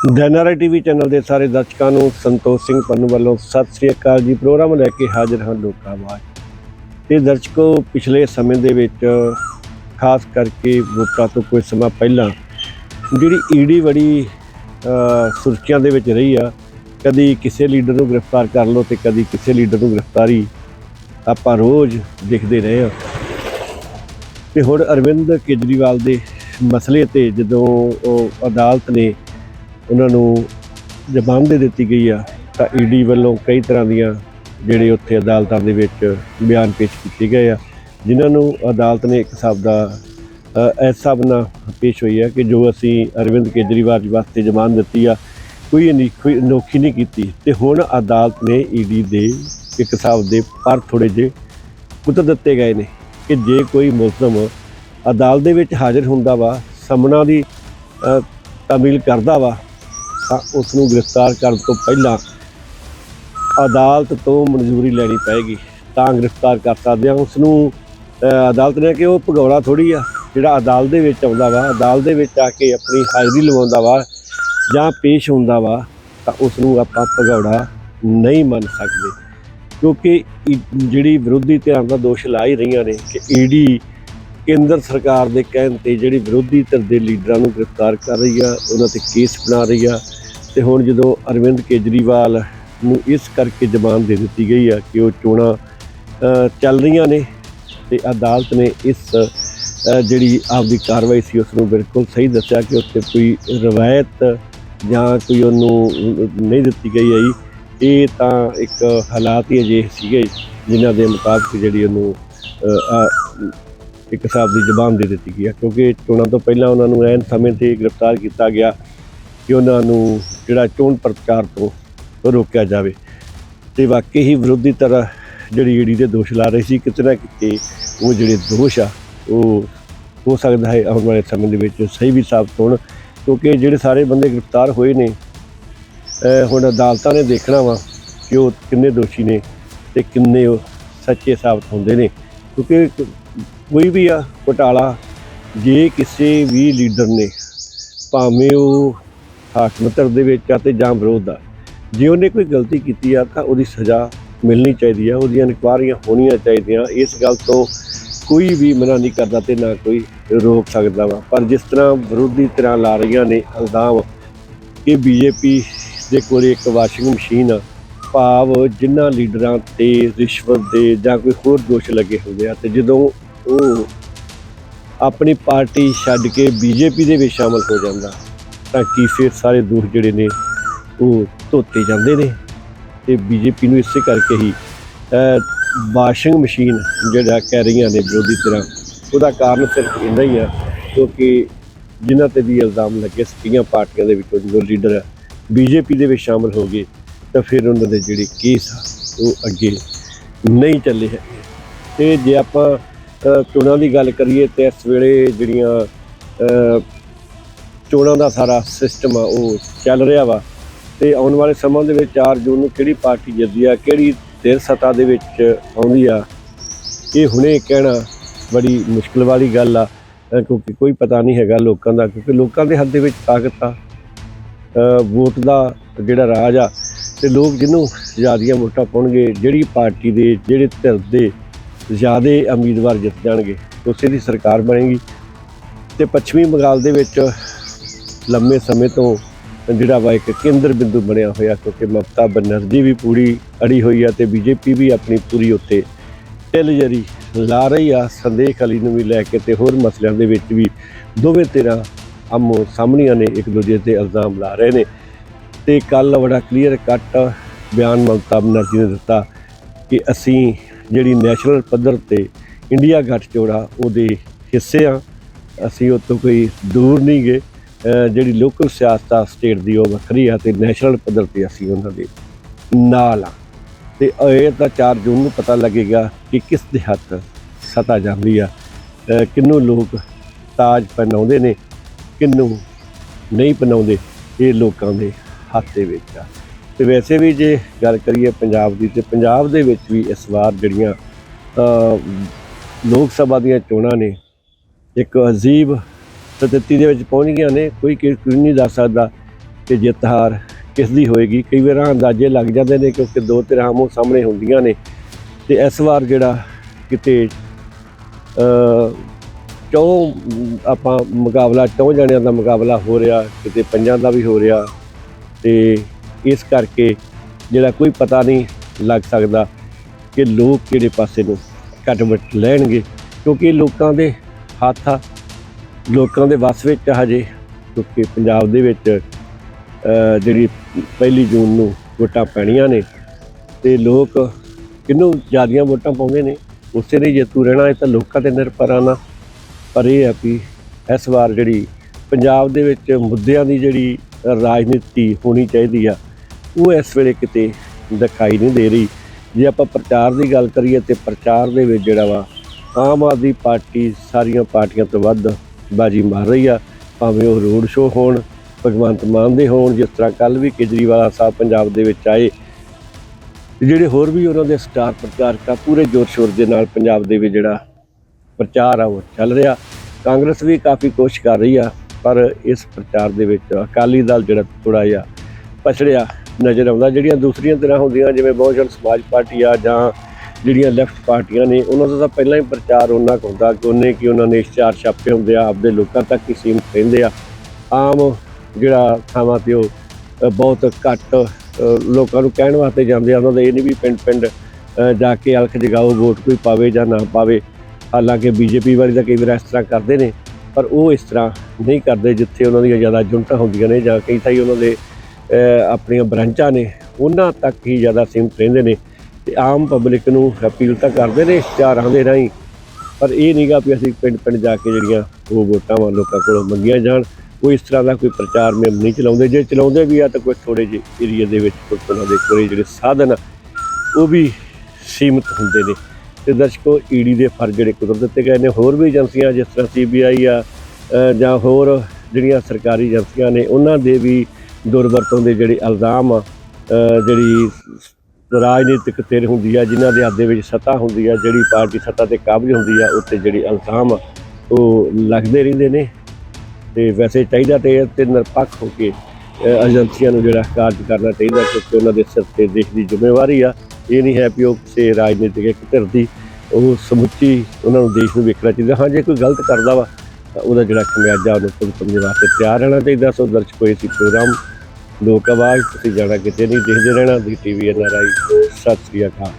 ਦੈਨਾਰਾ TV channel ਦੇ ਸਾਰੇ ਦਰਸ਼ਕਾਂ ਨੂੰ ਸੰਤੋਸ਼ ਸਿੰਘ ਪੰਨੂ ਵੱਲੋਂ ਸਤਿ ਸ੍ਰੀ ਅਕਾਲ ਜੀ। ਪ੍ਰੋਗਰਾਮ ਲੈ ਕੇ ਹਾਜ਼ਰ ਹਾਂ ਲੋਕਾਂ ਆਵਾਜ਼ ਤੇ ਦਰਸ਼ਕੋ, ਪਿਛਲੇ ਸਮੇਂ ਦੇ ਵਿੱਚ ਖਾਸ ਕਰਕੇ ਵੋਟਾਂ ਤੋਂ ਕੁਝ ਸਮਾਂ ਪਹਿਲਾਂ ਜਿਹੜੀ ਈਡੀ ਬੜੀ ਸੁਰਖੀਆਂ ਦੇ ਵਿੱਚ ਰਹੀ ਆ, ਕਦੀ ਕਿਸੇ ਲੀਡਰ ਨੂੰ ਗ੍ਰਿਫਤਾਰ ਕਰ ਲਓ ਤੇ ਕਦੀ ਕਿਸੇ ਲੀਡਰ ਨੂੰ ਗ੍ਰਿਫਤਾਰੀ ਆਪਾਂ ਰੋਜ਼ ਦੇਖਦੇ ਰਹੇ ਆ ਤੇ ਹੁਣ ਅਰਵਿੰਦ ਕੇਜਰੀਵਾਲ ਦੇ ਮਸਲੇ ਤੇ ਜਦੋਂ ਉਹ ਅਦਾਲਤ ਨੇ ਉਹਨਾਂ ਨੂੰ ਜ਼ਬਾਨ ਦੇ ਦਿੱਤੀ ਗਈ ਆ ਤਾਂ ਈਡੀ ਵੱਲੋਂ ਕਈ ਤਰ੍ਹਾਂ ਦੀਆਂ ਜਿਹੜੇ ਉੱਥੇ ਅਦਾਲਤਾਂ ਦੇ ਵਿੱਚ ਬਿਆਨ ਪੇਸ਼ ਕੀਤੇ ਗਏ ਆ ਜਿਨ੍ਹਾਂ ਨੂੰ ਅਦਾਲਤ ਨੇ ਇੱਕ ਹਿਸਾਬ ਦਾ ਅ, ਇਸ ਹਿਸਾਬ ਨਾਲ ਪੇਸ਼ ਹੋਈ ਹੈ ਕਿ ਜੋ ਅਸੀਂ ਅਰਵਿੰਦ ਕੇਜਰੀਵਾਲ ਜੀ ਵਾਸਤੇ ਜ਼ਮਾਨ ਦਿੱਤੀ ਆ ਕੋਈ ਅਨਿੱਖੀ ਅਨੋਖੀ ਨਹੀਂ ਕੀਤੀ। ਤੇ ਹੁਣ ਅਦਾਲਤ ਨੇ ਈਡੀ ਦੇ ਇੱਕ ਹਿਸਾਬ ਦੇ ਪਰ ਥੋੜੇ ਜਿਹੇ ਪੁੱਤ ਦਿੱਤੇ ਗਏ ਨੇ ਕਿ ਜੇ ਕੋਈ ਮੁਲਜ਼ਮ ਅਦਾਲਤ ਦੇ ਵਿੱਚ ਹਾਜ਼ਰ ਹੁੰਦਾ ਵਾ ਸਮਨਾ ਦੀ ਅ, ਤਾਮੀਲ ਕਰਦਾ ਵਾ ਤਾਂ ਉਸ ਨੂੰ ਗ੍ਰਿਫਤਾਰ ਕਰਨ ਤੋਂ ਪਹਿਲਾਂ ਅਦਾਲਤ ਤੋਂ ਮਨਜ਼ੂਰੀ ਲੈਣੀ ਪਏਗੀ। ਤਾਂ ਗ੍ਰਿਫਤਾਰ ਕਰ ਸਕਦੇ ਆ। ਉਸ ਨੂੰ ਅਦਾਲਤ ਨੇ ਕਿ ਉਹ ਭਗੌੜਾ ਥੋੜੀ ਆ, ਜਿਹੜਾ ਅਦਾਲਤ ਦੇ ਵਿੱਚ ਆਉਂਦਾ ਵਾ। ਅਦਾਲਤ ਦੇ ਵਿੱਚ ਆ ਕੇ ਆਪਣੀ ਹਾਜ਼ਰੀ ਲਵਾਉਂਦਾ ਵਾ ਜਾਂ ਪੇਸ਼ ਹੁੰਦਾ ਵਾ, ਤਾਂ ਉਸ ਨੂੰ ਆਪਾਂ ਭਗੌੜਾ ਨਹੀਂ ਮੰਨ ਸਕਦੇ। ਕਿਉਂਕਿ ਈ- ਜਿਹੜੀ ਵਿਰੋਧੀ ਧਿਰਾਂ ਦਾ ਦੋਸ਼ ਲਾ ਹੀ ਰਹੀਆਂ ਨੇ ਕਿ ਈਡੀ ਕੇਂਦਰ ਸਰਕਾਰ ਦੇ ਕਹਿਣ ਤੇ ਜਿਹੜੀ ਵਿਰੋਧੀ ਧਿਰ ਦੇ ਲੀਡਰਾਂ ਨੂੰ ਗ੍ਰਿਫਤਾਰ ਕਰ ਰਹੀ ਆ, ਉਹਨਾਂ ਤੇ ਕੇਸ ਬਣਾ ਰਹੀ ਆ ਤੇ ਹੁਣ ਜਦੋਂ ਅਰਵਿੰਦ ਕੇਜਰੀਵਾਲ ਨੂੰ ਇਸ ਕਰਕੇ ਜ਼ਮਾਨ ਦੇ ਦਿੱਤੀ ਗਈ ਆ ਕਿ ਉਹ ਚੋਣਾਂ ਚੱਲ ਰਹੀਆਂ ਨੇ ਤੇ ਅਦਾਲਤ ਨੇ ਇਸ ਜਿਹੜੀ ਆਪਦੀ ਕਾਰਵਾਈ ਸੀ ਉਸ ਨੂੰ ਬਿਲਕੁਲ ਸਹੀ ਦੱਸਿਆ ਕਿ ਉੱਥੇ ਕੋਈ ਰਵਾਇਤ ਜਾਂ ਕੋਈ ਉਹਨੂੰ ਨਹੀਂ ਦਿੱਤੀ ਗਈ ਹੈ ਇਹ ਤਾਂ ਇੱਕ ਹਾਲਾਤ ਹੀ ਅਜਿਹੇ ਸੀਗੇ ਜਿਨ੍ਹਾਂ ਦੇ ਮੁਤਾਬਕ ਜਿਹੜੀ ਉਹਨੂੰ ਇੱਕ ਹਿਸਾਬ ਦੀ ਜ਼ਬਾਨ ਦੇ ਦਿੱਤੀ ਗਈ ਹੈ ਕਿਉਂਕਿ ਚੋਣਾਂ ਤੋਂ ਪਹਿਲਾਂ ਉਹਨਾਂ ਨੂੰ ਐਨ ਸਮੇਂ ਤੇ ਗ੍ਰਿਫਤਾਰ ਕੀਤਾ ਗਿਆ। ਕਿ ਉਹਨਾਂ ਨੂੰ ਜਿਹੜਾ ਚੋਣ ਪ੍ਰਚਾਰ ਤੋਂ ਰੋਕਿਆ ਜਾਵੇ। ਤੇ ਵਾਕਈ ਹੀ ਵਿਰੋਧੀ ਧਿਰ ਜਿਹੜੀ ਈਡੀ ਦੇ ਦੋਸ਼ ਲਾ ਰਹੀ ਸੀ, ਕਿਤੇ ਨਾ ਕਿਤੇ ਉਹ ਜਿਹੜੇ ਦੋਸ਼ ਆ, ਉਹ ਹੋ ਸਕਦਾ ਹੈ ਆਉਣ ਵਾਲੇ ਸਮੇਂ ਦੇ ਵਿੱਚ ਸਹੀ ਵੀ ਸਾਬਤ ਹੋਣ। ਕਿਉਂਕਿ ਜਿਹੜੇ ਸਾਰੇ ਬੰਦੇ ਗ੍ਰਿਫਤਾਰ ਹੋਏ ਨੇ ਹੁਣ ਅਦਾਲਤਾਂ ਨੇ ਦੇਖਣਾ ਵਾ ਕਿ ਉਹ ਕਿੰਨੇ ਦੋਸ਼ੀ ਨੇ ਤੇ ਕਿੰਨੇ ਉਹ ਸੱਚੇ ਸਾਬਤ ਹੁੰਦੇ ਨੇ। ਕਿਉਂਕਿ ਕੋਈ ਵੀ ਆ, ਘੁਟਾਲਾ, ਜੇ ਕਿਸੇ ਵੀ ਲੀਡਰ ਨੇ, ਭਾਵੇਂ ਉਹ ਹਾਕਮ ਧਿਰ ਦੇ ਵਿੱਚ ਆ ਤੇ ਜਾਂ ਵਿਰੋਧ ਦਾ। ਜੇ ਉਹਨੇ ਕੋਈ ਗਲਤੀ ਕੀਤੀ ਆ, ਤਾਂ ਉਹਦੀ ਸਜ਼ਾ ਮਿਲਣੀ ਚਾਹੀਦੀ ਆ, ਉਹਦੀਆਂ ਇਨਕੁਆਰੀਆਂ ਹੋਣੀਆਂ ਚਾਹੀਦੀਆਂ। ਇਸ ਗੱਲ ਤੋਂ ਕੋਈ ਵੀ ਮਨਾ ਨਹੀਂ ਕਰਦਾ ਤੇ ਨਾ ਕੋਈ ਰੋਕ ਸਕਦਾ ਵਾ। ਪਰ ਜਿਸ ਤਰ੍ਹਾਂ ਵਿਰੋਧੀ ਧਿਰਾਂ ਲਾ ਰਹੀਆਂ ਨੇ ਇਲਜ਼ਾਮ ਕਿ ਬੀਜੇਪੀ ਦੇ ਕੋਲ ਇੱਕ ਵਾਸ਼ਿੰਗ ਮਸ਼ੀਨ ਆ, ਭਾਵ ਜਿਨ੍ਹਾਂ ਲੀਡਰਾਂ ਤੇ ਰਿਸ਼ਵਤ ਦੇ ਜਾਂ ਕੋਈ ਹੋਰ ਦੋਸ਼ ਲੱਗੇ ਹੁੰਦੇ ਆ, ਤੇ ਜਦੋਂ ਉਹ ਆਪਣੀ ਪਾਰਟੀ ਛੱਡ ਕੇ ਬੀਜੇਪੀ ਦੇ ਵਿੱਚ ਸ਼ਾਮਲ ਹੋ ਜਾਂਦਾ ਤਾਂ ਕੀ ਫਿਰ ਸਾਰੇ ਦੋਸ਼ ਜਿਹੜੇ ਨੇ ਉਹ ਧੋਤੇ ਜਾਂਦੇ ਨੇ। ਤੇ ਬੀਜੇਪੀ ਨੂੰ ਇਸੇ ਕਰਕੇ ਹੀ ਵਾਸ਼ਿੰਗ ਮਸ਼ੀਨ ਜਿਹੜਾ ਕਹਿ ਰਹੀਆਂ ਨੇ ਵਿਰੋਧੀ ਤਰ੍ਹਾਂ ਉਹਦਾ ਕਾਰਨ ਸਿਰਫ ਇੰਨਾ ਹੀ ਆ, ਕਿਉਂਕਿ ਜਿਨ੍ਹਾਂ ਤੇ ਵੀ ਇਲਜ਼ਾਮ ਲੱਗੇ ਸੀਗੀਆਂ ਪਾਰਟੀਆਂ ਦੇ ਵਿੱਚੋਂ ਜਦੋਂ ਲੀਡਰ ਬੀਜੇਪੀ ਦੇ ਵਿੱਚ ਸ਼ਾਮਲ ਹੋ ਗਏ, ਤਾਂ ਫਿਰ ਉਹਨਾਂ ਦੇ ਜਿਹੜੇ ਕੇਸ ਆ, ਉਹ ਅੱਗੇ ਨਹੀਂ ਚੱਲੇ ਹੈਗੇ। ਤੇ ਜੇ ਆਪਾਂ ਚੋਣਾਂ ਦੀ ਗੱਲ ਕਰੀਏ, ਤੇ ਇਸ ਵੇਲੇ ਜਿਹੜੀਆਂ ਚੋਣਾਂ ਦਾ ਸਾਰਾ ਸਿਸਟਮ ਆ, ਉਹ ਚੱਲ ਰਿਹਾ ਵਾ। ਤੇ ਆਉਣ ਵਾਲੇ ਸਮਾਂ ਦੇ ਵਿੱਚ 4 ਜੂਨ ਨੂੰ ਕਿਹੜੀ ਪਾਰਟੀ ਜਿੱਤਦੀ ਆ, ਕਿਹੜੀ ਧਿਰ ਸੱਤਾ ਦੇ ਵਿੱਚ ਆਉਂਦੀ ਆ, ਇਹ ਹੁਣੇ ਕਹਿਣਾ ਬੜੀ ਮੁਸ਼ਕਲ ਵਾਲੀ ਗੱਲ ਆ ਕਿਉਂਕਿ ਕੋਈ ਪਤਾ ਨਹੀਂ ਹੈਗਾ ਲੋਕਾਂ ਦਾ, ਕਿਉਂਕਿ ਲੋਕਾਂ ਦੇ ਹੱਥ ਦੇ ਵਿੱਚ ਤਾਕਤ ਆ ਵੋਟ ਦਾ ਜਿਹੜਾ ਰਾਜ ਆ, ਤੇ ਲੋਕ ਜਿਹਨੂੰ ਜ਼ਿਆਦੀਆਂ ਵੋਟਾਂ ਪਾਉਣਗੇ, ਜਿਹੜੀ ਪਾਰਟੀ ਦੇ, ਜਿਹੜੇ ਧਿਰ ਦੇ ਜ਼ਿਆਦਾ ਉਮੀਦਵਾਰ ਜਿੱਤ ਜਾਣਗੇ, ਉਸੇ ਦੀ ਸਰਕਾਰ ਬਣੇਗੀ। ਤੇ ਪੱਛਮੀ ਬੰਗਾਲ ਦੇ ਵਿੱਚ ਲੰਮੇ ਸਮੇਂ ਤੋਂ ਜਿਹੜਾ ਵਾ ਇੱਕ ਕੇਂਦਰ ਬਿੰਦੂ ਬਣਿਆ ਹੋਇਆ ਕਿਉਂਕਿ ਮਮਤਾ ਬਨਰਜੀ ਵੀ ਪੂਰੀ ਅੜੀ ਹੋਈ ਆ ਤੇ ਬੀਜੇਪੀ ਵੀ ਆਪਣੀ ਪੂਰੀ ਉੱਤੇ ਢਿੱਲ ਜਰੀ ਲਾ ਰਹੀ ਆ। ਸੰਦੇਸ਼ ਅਲੀ ਨੂੰ ਵੀ ਲੈ ਕੇ ਤੇ ਹੋਰ ਮਸਲਿਆਂ ਦੇ ਵਿੱਚ ਵੀ ਦੋਵੇਂ ਧਿਰਾਂ ਆਮੋ ਸਾਹਮਣੀਆਂ ਨੇ, ਇੱਕ ਦੂਜੇ ਤੇ ਇਲਜ਼ਾਮ ਲਾ ਰਹੇ ਨੇ। ਤੇ ਕੱਲ ਬੜਾ ਕਲੀਅਰ ਕੱਟ ਬਿਆਨ ਮਮਤਾ ਬਨਰਜੀ ਨੇ ਦਿੱਤਾ ਕਿ ਅਸੀਂ ਜਿਹੜੀ ਨੈਸ਼ਨਲ ਪੱਧਰ ਤੇ ਇੰਡੀਆ ਗੱਠਜੋੜਾ ਉਹਦੇ ਹਿੱਸੇ ਆ। ਅਸੀਂ ਉਹ ਤੋਂ ਕੋਈ ਦੂਰ ਨਹੀਂ ਗਏ। ਜਿਹੜੀ ਲੋਕਲ ਸਿਆਸਤ ਆ ਸਟੇਟ ਦੀ, ਉਹ ਵੱਖਰੀ ਆ ਤੇ ਨੈਸ਼ਨਲ ਪੱਧਰ ਤੇ ਅਸੀਂ ਉਹਨਾਂ ਦੇ ਨਾਲ ਆ। ਤੇ ਇਹ ਤਾਂ 4 ਜੂਨ ਨੂੰ ਪਤਾ ਲੱਗੇਗਾ ਕਿ ਕਿਸ ਦੇ ਹੱਥ ਸਤਾ ਜਾਂਦੀ ਆ। ਅਹ ਕਿਹਨੂੰ ਲੋਕ ਤਾਜ ਪਹਿਨਾਉਂਦੇ ਨੇ ਕਿਹਨੂੰ ਨਹੀਂ ਪਹਿਨਾਉਂਦੇ, ਇਹ ਲੋਕਾਂ ਦੇ ਹੱਥ ਦੇ ਵਿੱਚ ਆ। ਤੇ ਵੈਸੇ ਵੀ ਜੇ ਗੱਲ ਕਰੀਏ ਪੰਜਾਬ ਦੀ, ਤੇ ਪੰਜਾਬ ਦੇ ਵਿੱਚ ਵੀ ਇਸ ਵਾਰ ਜਿਹੜੀਆਂ ਲੋਕ ਸਭਾ ਦੀਆਂ ਚੋਣਾਂ ਨੇ, ਇੱਕ ਅਜੀਬ ਸਥਿਤੀ ਦੇ ਵਿੱਚ ਪਹੁੰਚ ਗਈਆਂ ਨੇ ਕੋਈ ਕਿ, ਕੋਈ ਨਹੀਂ ਦੱਸ ਸਕਦਾ ਕਿ ਜਿੱਤ ਹਾਰ ਕਿਸ ਦੀ ਹੋਏਗੀ। ਕਈ ਵਾਰ ਅੰਦਾਜ਼ੇ ਲੱਗ ਜਾਂਦੇ ਨੇ ਕਿਉਂਕਿ ਦੋ ਧਿਰਾਂ ਆਮੋ ਸਾਹਮਣੇ ਹੁੰਦੀਆਂ ਨੇ। ਤੇ ਇਸ ਵਾਰ ਜਿਹੜਾ ਕਿਤੇ ਅ ਚੌ, ਆਪਾਂ ਮੁਕਾਬਲਾ, ਚੌ ਜਣਿਆਂ ਦਾ ਮੁਕਾਬਲਾ ਹੋ ਰਿਹਾ, ਕਿਤੇ ਪੰਜਾਂ ਦਾ ਵੀ ਹੋ ਰਿਹਾ। ਤੇ ਇਸ ਕਰਕੇ ਜਿਹੜਾ ਕੋਈ ਪਤਾ ਨਹੀਂ ਲੱਗ ਸਕਦਾ ਕਿ ਲੋਕ ਕਿਹੜੇ ਪਾਸੇ ਨੂੰ ਘਟਵਟ ਲੈਣਗੇ। ਕਿਉਂਕਿ ਲੋਕਾਂ ਦੇ ਹੱਥ ਆ। ਲੋਕਾਂ ਦੇ ਵੱਸ ਵਿੱਚ ਹਜੇ, ਕਿਉਂਕਿ ਪੰਜਾਬ ਦੇ ਵਿੱਚ ਜਿਹੜੀ ਪਹਿਲੀ ਜੂਨ ਨੂੰ ਵੋਟਾਂ ਪੈਣੀਆਂ ਨੇ ਤੇ ਲੋਕ ਕਿਹਨੂੰ ਜ਼ਿਆਦੀਆਂ ਵੋਟਾਂ ਪਾਉਂਦੇ ਨੇ, ਉਸੇ ਲਈ ਜੇਤੂ ਰਹਿਣਾ ਹੈ ਤਾਂ ਲੋਕਾਂ ਤੇ ਨਿਰਭਰ ਆ ਪਰ ਇਹ ਆ ਵੀ ਇਸ ਵਾਰ ਜਿਹੜੀ ਪੰਜਾਬ ਦੇ ਵਿੱਚ ਮੁੱਦਿਆਂ ਦੀ ਜਿਹੜੀ ਰਾਜਨੀਤੀ ਹੋਣੀ ਚਾਹੀਦੀ ਆ, ਉਹ ਇਸ ਵੇਲੇ ਕਿਤੇ ਦਿਖਾਈ ਨਹੀਂ ਦੇ ਰਹੀ। ਜੇ ਆਪਾਂ ਪ੍ਰਚਾਰ ਦੀ ਗੱਲ ਕਰੀਏ ਤੇ ਪ੍ਰਚਾਰ ਦੇ ਵਿੱਚ ਜਿਹੜਾ ਵਾ, ਆਮ ਆਦਮੀ ਪਾਰਟੀ ਸਾਰੀਆਂ ਪਾਰਟੀਆਂ ਤੋਂ ਵੱਧ ਬਾਜੀ ਮਾਰ ਰਹੀ ਆ, ਭਾਵੇਂ ਉਹ ਰੋਡ ਸ਼ੋਅ ਹੋਣ, ਭਗਵੰਤ ਮਾਨ ਦੇ ਹੋਣ, ਜਿਸ ਤਰ੍ਹਾਂ ਕੱਲ ਵੀ ਕੇਜਰੀਵਾਲ ਸਾਹਿਬ ਪੰਜਾਬ ਦੇ ਵਿੱਚ ਆਏ। ਜਿਹੜੇ ਹੋਰ ਵੀ ਉਹਨਾਂ ਦੇ ਸਟਾਰ ਪ੍ਰਚਾਰਕ ਆ, ਪੂਰੇ ਜ਼ੋਰ ਸ਼ੋਰ ਦੇ ਨਾਲ ਪੰਜਾਬ ਦੇ ਵਿੱਚ ਜਿਹੜਾ ਪ੍ਰਚਾਰ ਆ, ਉਹ ਚੱਲ ਰਿਹਾ। ਕਾਂਗਰਸ ਵੀ ਕਾਫੀ ਕੋਸ਼ਿਸ਼ ਕਰ ਰਹੀ ਆ, ਪਰ ਇਸ ਪ੍ਰਚਾਰ ਦੇ ਵਿੱਚ ਅਕਾਲੀ ਦਲ ਜਿਹੜਾ ਥੋੜਾ ਜਿਹਾ ਪਛੜਿਆ ਨਜ਼ਰ ਆਉਂਦਾ। ਜਿਹੜੀਆਂ ਦੂਸਰੀਆਂ ਤਰ੍ਹਾਂ ਹੁੰਦੀਆਂ, ਜਿਵੇਂ ਬਹੁਜਨ ਸਮਾਜ ਪਾਰਟੀ ਆ ਜਾਂ ਜਿਹੜੀਆਂ ਲੈਫਟ ਪਾਰਟੀਆਂ ਨੇ, ਉਹਨਾਂ ਦਾ ਤਾਂ ਪਹਿਲਾਂ ਹੀ ਪ੍ਰਚਾਰ ਉਹਨਾਂ ਕੁ ਹੁੰਦਾ ਕਿ ਉਹਨੇ ਕਿ ਉਹਨਾਂ ਨੇ ਇਸ਼ਤਿਹਾਰ ਛਾਪੇ ਹੁੰਦੇ ਆ, ਆਪਦੇ ਲੋਕਾਂ ਤੱਕ ਹੀ ਸੀਮਿਤ ਰਹਿੰਦੇ ਆ। ਆਮ ਜਿਹੜਾ ਥਾਵਾਂ ਤੇ ਉਹ ਬਹੁਤ ਘੱਟ ਲੋਕਾਂ ਨੂੰ ਕਹਿਣ ਵਾਸਤੇ ਜਾਂਦੇ ਆ, ਉਹਨਾਂ ਦਾ ਇਹ ਨਹੀਂ ਵੀ ਪਿੰਡ ਪਿੰਡ ਜਾ ਕੇ ਅਲਖ ਜਗਾਓ, ਵੋਟ ਕੋਈ ਪਾਵੇ ਜਾਂ ਨਾ ਪਾਵੇ। ਹਾਲਾਂਕਿ ਬੀਜੇਪੀ ਵਾਲੀ ਤਾਂ ਕਈ ਵਾਰ ਇਸ ਤਰ੍ਹਾਂ ਕਰਦੇ ਨੇ, ਪਰ ਉਹ ਇਸ ਤਰ੍ਹਾਂ ਨਹੀਂ ਕਰਦੇ ਜਿੱਥੇ ਉਹਨਾਂ ਦੀਆਂ ਜ਼ਿਆਦਾ ਜੁਨਟਾਂ ਹੁੰਦੀਆਂ ਨੇ ਜਾਂ ਕਈ ਥਾਈ ਉਹਨਾਂ ਦੇ ਆਪਣੀਆਂ ਬ੍ਰਾਂਚਾਂ ਨੇ, ਉਹਨਾਂ ਤੱਕ ਹੀ ਜ਼ਿਆਦਾ ਸੀਮਿਤ ਰਹਿੰਦੇ ਨੇ। ਤੇ ਆਮ ਪਬਲਿਕ ਨੂੰ ਅਪੀਲ ਤਾਂ ਕਰਦੇ ਨੇ ਇਸ਼ਤਿਹਾਰਾਂ ਦੇ ਰਾਹੀਂ, ਪਰ ਇਹ ਨਹੀਂਗਾ ਵੀ ਅਸੀਂ ਪਿੰਡ ਪਿੰਡ ਜਾ ਕੇ ਜਿਹੜੀਆਂ ਉਹ ਵੋਟਾਂ ਵਾਂ ਲੋਕਾਂ ਕੋਲੋਂ ਮੰਗੀਆਂ ਜਾਣ। ਕੋਈ ਇਸ ਤਰ੍ਹਾਂ ਦਾ ਕੋਈ ਪ੍ਰਚਾਰ ਮੁਹਿੰਮ ਨਹੀਂ ਚਲਾਉਂਦੇ। ਜੇ ਚਲਾਉਂਦੇ ਵੀ ਆ ਤਾਂ ਕੋਈ ਥੋੜੇ ਜਿਹੇ ਏਰੀਆ ਦੇ ਵਿੱਚ ਕੁਝ ਉਹਨਾਂ ਦੇ ਕੋਲੇ ਜਿਹੜੇ ਸਾਧਨ ਆ, ਉਹ ਵੀ ਸੀਮਿਤ ਹੁੰਦੇ ਨੇ। ਤੇ ਦਰਸ਼ਕੋ, ਈਡੀ ਦੇ ਫਰਜ਼ ਜਿਹੜੇ ਕੁਦਰ ਦਿੱਤੇ ਗਏ ਨੇ। ਹੋਰ ਵੀ ਏਜੰਸੀਆਂ, ਜਿਸ ਤਰ੍ਹਾਂ ਸੀਬੀਆਈ ਆ ਜਾਂ ਹੋਰ ਜਿਹੜੀਆਂ ਸਰਕਾਰੀ ਏਜੰਸੀਆਂ ਨੇ, ਉਹਨਾਂ ਦੇ ਵੀ ਦੁਰਵਰਤੋਂ ਦੇ ਜਿਹੜੇ ਇਲਜ਼ਾਮ ਆ ਜਿਹੜੀ ਰਾਜਨੀਤਿਕ ਧਿਰ ਹੁੰਦੀ ਆ, ਜਿਨ੍ਹਾਂ ਦੇ ਹੱਥ ਵਿੱਚ ਸੱਤਾ ਹੁੰਦੀ ਆ, ਜਿਹੜੀ ਪਾਰਟੀ ਸੱਤਾ ਤੇ ਕਾਬਜ ਹੁੰਦੀ ਆ, ਉੱਤੇ ਜਿਹੜੀ ਇਲਜ਼ਾਮ ਆ ਉਹ ਲੱਗਦੇ ਰਹਿੰਦੇ ਨੇ। ਤੇ ਵੈਸੇ ਚਾਹੀਦਾ ਤੇ ਇਹ ਤੇ ਨਿਰਪੱਖ ਹੋ ਕੇ ਏਜੰਸੀਆਂ ਨੂੰ ਜਿਹੜਾ ਕਾਰਜ ਕਰਨਾ ਚਾਹੀਦਾ, ਕਿਉਂਕਿ ਉਹਨਾਂ ਦੇ ਸਿਰ ਤੇ ਦੇਸ਼ ਦੀ ਜ਼ਿੰਮੇਵਾਰੀ ਆ। ਇਹ ਨਹੀਂ ਹੈ ਵੀ ਉਹ ਕਿਸੇ ਰਾਜਨੀਤਿਕ ਇੱਕ ਧਿਰ ਦੀ ਉਹ ਸਮੁੱਚੀ ਉਹਨਾਂ ਨੂੰ ਦੇਸ਼ ਨੂੰ ਵੇਖਣਾ ਚਾਹੀਦਾ। ਹਾਂ, ਜੇ ਕੋਈ ਗਲਤ ਕਰਦਾ ਵਾ, ਤਾਂ ਉਹਦਾ ਜਿਹੜਾ ਖਮਿਆਜਾ ਉਹਨੂੰ ਭੁਗਤਣ ਦੇ ਵਾਸਤੇ ਤਿਆਰ ਰਹਿਣਾ ਚਾਹੀਦਾ। ਸੋ ਦਰਸ਼ਕੋ ਇਹ ਸੀ ਪ੍ਰੋਗਰਾਮ ਲੋਕ ਆਵਾਜ਼ ਤੁਸੀਂ ਜਾਣਾ ਕਿਤੇ ਨਹੀਂ ਦੇਖਦੇ ਰਹਿਣਾ ਦੀ ਟੀਵੀ ਐਨ ਸਤਿ ਸ੍ਰੀ ਅਕਾਲ।